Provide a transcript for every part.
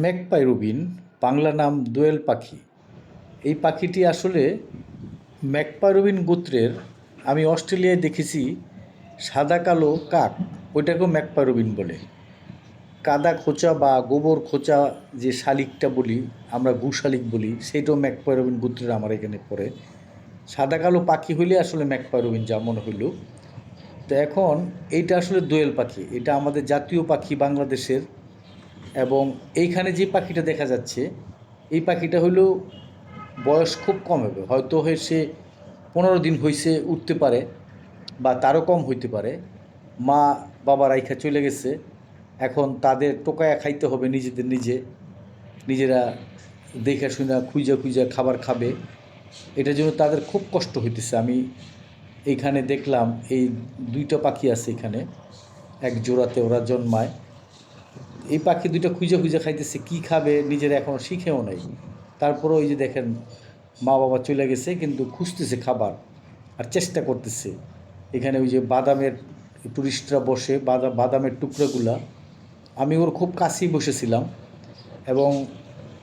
Magpie Rubin Bangla নাম দোয়েল পাখি। এই পাখিটি আসলে ম্যাকপাই রুবিন গোত্রের, আমি অস্ট্রেলিয়ায় দেখেছি, সাদা কালো কাক, ওইটাকেও ম্যাকপাই রুবিন বলে। কাদা খোঁচা বা গোবর খোঁচা যে শালিকটা বলি, আমরা গু শালিক বলি, সেইটাও ম্যাকপাই রুবিন গোত্রের আমার এখানে পড়ে। সাদা কালো পাখি হইলে আসলে ম্যাকপাই রুবিন যা মনে হইল। তো এখন এইটা আসলে দোয়েল পাখি, এটা আমাদের জাতীয় পাখি বাংলাদেশের এবং এইখানে যে পাখিটা দেখা যাচ্ছে, এই পাখিটা হলো বয়স খুব কম হবে। হয়তো হয়ে সে পনেরো দিন হয়েছে উঠতে পারে বা তারও কম হইতে পারে। মা বাবা রাইখা চলে গেছে। এখন তাদের টোকায়া খাইতে হবে নিজেদের নিজে। নিজেরা দেখে শুনে খুঁজা খুঁজা খাবার খাবে। এটার জন্য তাদের খুব কষ্ট হইতেছে। আমি এইখানে দেখলাম, এই দুইটা পাখি আছে এখানে। এক জোড়াতে ওরা জন্মায়। এই পাখি দুইটা খুঁজে খুঁজে খাইতেছে, কি খাবে নিজেরা এখনও শিখেও নাই। তারপরে ওই যে দেখেন, মা বাবা চলে গেছে, কিন্তু খুঁজতেছে খাবার আর চেষ্টা করতেছে। এখানে ওই যে বাদামের টুরিস্টরা বসে, বাদা, বাদামের টুকরোগুলা। আমি ওর খুব কাছেই বসেছিলাম এবং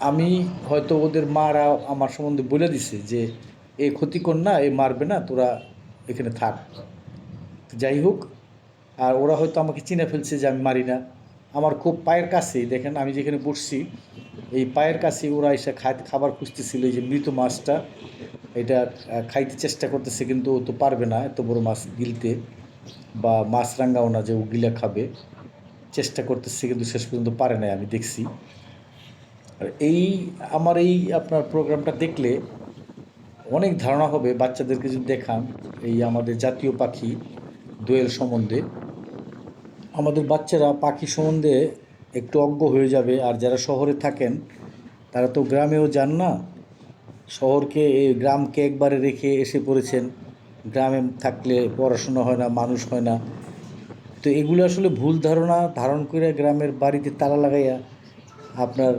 আমি হয়তো ওদের মারা আমার সম্বন্ধে বলে দিছে যে, এ ক্ষতিকর না, এ মারবে না, তোরা এখানে থাক। যাই হোক, আর ওরা হয়তো আমাকে চিনে ফেলছে যে আমি মারি না। আমার খুব পায়ের কাছেই, দেখেন আমি যেখানে বসছি, এই পায়ের কাছে ওরা এসে খাইতে খাবার খুঁজতেছিল, এই যে মৃত মাছটা, এটা খাইতে চেষ্টা করতেছে কিন্তু ও তো পারবে না এত বড় মাছ গিলতে, বা মাছ রাঙ্গাও না যে ও গিলা খাবে, চেষ্টা করতেছে কিন্তু শেষ পর্যন্ত পারে না আমি দেখছি। আর এই, আমার এই আপনার প্রোগ্রামটা দেখলে অনেক ধারণা হবে, বাচ্চাদেরকে যদি দেখান, এই আমাদের জাতীয় পাখি, দোয়েল সম্বন্ধে আমাদের বাচ্চারা পাখি সম্বন্ধে একটু অজ্ঞ হয়ে যাবে। আর যারা শহরে থাকেন, তারা তো গ্রামেও যান না। শহরকে এই গ্রামকে একবারে রেখে এসে পড়েছেন। গ্রামে থাকলে পড়াশোনা হয় না, মানুষ হয় না। তো এগুলো আসলে ভুল ধারণা ধারণ করে গ্রামের বাড়িতে তালা লাগাইয়া আপনার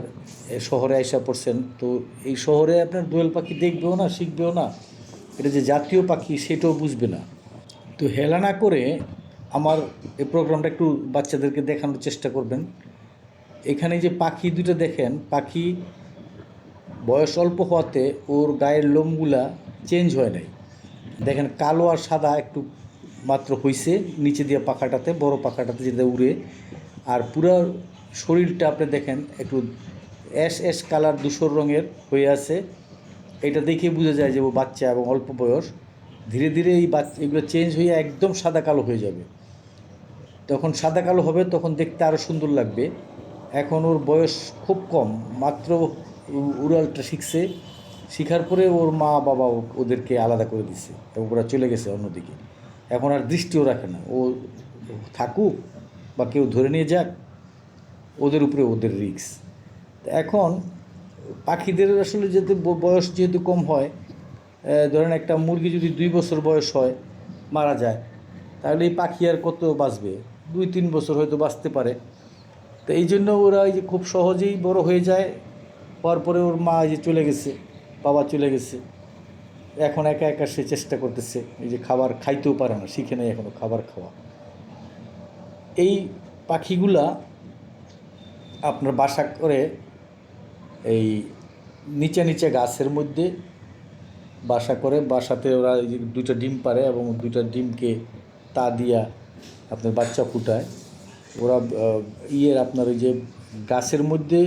শহরে আইসা পড়ছেন। তো এই শহরে আপনার দোয়েল পাখি দেখবেও না, শিখবেও না। এটা যে জাতীয় পাখি, সেটাও বুঝবে না। তো হেলা না করে আমার এই প্রোগ্রামটা একটু বাচ্চাদেরকে দেখানোর চেষ্টা করবেন। এখানে যে পাখি দুটো দেখেন, পাখি বয়স অল্প হওয়াতে ওর গায়ের লোমগুলা চেঞ্জ হয় নাই। দেখেন কালো আর সাদা একটু মাত্র হইছে নিচে দিয়ে পাখাটাতে, বড় পাখাটাতে যেটা উড়ে। আর পুরো শরীরটা আপনি দেখেন, একটু অ্যাশ অ্যাশ কালার ধূসর রঙের হয়ে আছে। এটা দেখে বোঝা যায় যে ও বাচ্চা এবং অল্প বয়স। ধীরে ধীরে এই বাচ্চা, এগুলো চেঞ্জ হয়ে একদম সাদা কালো হয়ে যাবে। তখন সাদা কালো হবে, তখন দেখতে আরও সুন্দর লাগবে। এখন ওর বয়স খুব কম, মাত্র উড়ালটা শিখছে। শিখার পরে ওর মা, বাবা ওদেরকে আলাদা করে দিছে এবং ওরা চলে গেছে অন্যদিকে। এখন আর দৃষ্টিও রাখে না। ও থাকুক বা কেউ ধরে নিয়ে যাক, ওদের উপরে ওদের রিক্স এখন পাখিদের আসলে যেহেতু বয়স যেহেতু কম হয় ধরেন একটা মুরগি যদি দুই বছর বয়স হয়, মারা যায়, তাহলে এই পাখি আর কত বাঁচবে? দুই তিন বছর হয়তো বাঁচতে পারে। তো এই জন্য ওরা এই যে খুব সহজেই বড় হয়ে যায়, হওয়ার পরে ওর মা এই যে চলে গেছে, বাবা চলে গেছে। এখন একা একা সে চেষ্টা করতেছে, এই যে খাবার খাইতেও পারে না, শিখে নেই এখনও খাবার খাওয়া। এই পাখিগুলা আপনার বাসা করে এই নিচে নিচে গাছের মধ্যে বাসা করে, বাসাতে ওরা দুইটা ডিম পারে এবং দুইটা ডিমকে তা দিয়া আপনার বাচ্চা ফুটায়। ওরা ইয়ের আপনার ওই যে গাছের মধ্যে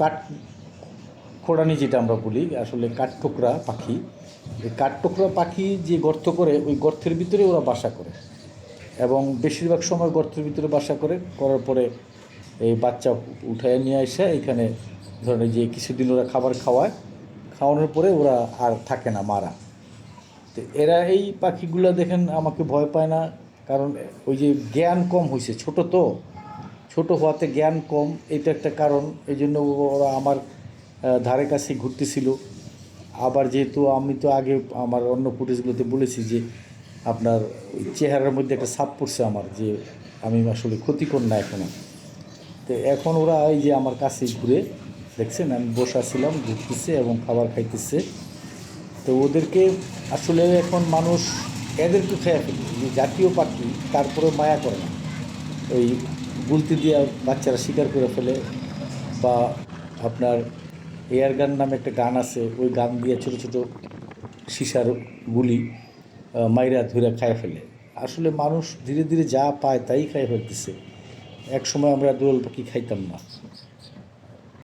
কাঠ, খোড়ানি যেটা আমরা বলি, আসলে কাঠঠোকরা পাখি। এই কাঠঠোকরা পাখি যে গর্ত করে, ওই গর্তের ভিতরে ওরা বাসা করে। এবং বেশিরভাগ সময় গর্তের ভিতরে বাসা করে, করার পরে এই বাচ্চা উঠায় নিয়ে আসে। এখানে ধরেন যে কিছুদিন ওরা খাবার খাওয়ায়, খাওয়ানোর পরে ওরা আর থাকে না, মারা। তো এরা এই পাখিগুলো দেখেন আমাকে ভয় পায় না। কারণ ওই যে জ্ঞান কম হয়েছে ছোট তো, ছোট হওয়াতে জ্ঞান কম এটা একটা কারণ। এই জন্য ওরা আমার ধারে কাছে ঘুরতেছিল। আবার যেহেতু আমি তো আগে আমার অন্য ফুটেজগুলোতে বলেছি যে আপনার চেহারার মধ্যে একটা ছাপ পড়ছে আমার, যে আমি আসলে ক্ষতিকর না এখনও। তো এখন ওরা এই যে আমার কাছে ঘুরে দেখছেন, আমি বসা ছিলাম ঘুরতেছে এবং খাবার খাইতেছে। তো ওদেরকে আসলে এখন মানুষ এদেরকে খেয়ে ফেলে। যে জাতীয় পাখি তারপরে মায়া করে না। ওই গুলতি দিয়ে বাচ্চারা শিকার করে ফেলে বা আপনার এয়ার গান নামে একটা গান আছে, ওই গান দিয়ে ছোটো ছোটো সিসার গুলি মাইরা ধরে খায় ফেলে। আসলে মানুষ ধীরে ধীরে যা পায় তাই খাই ফেলতেছে। এক সময় আমরা দোয়েল পাখি খাইতাম না।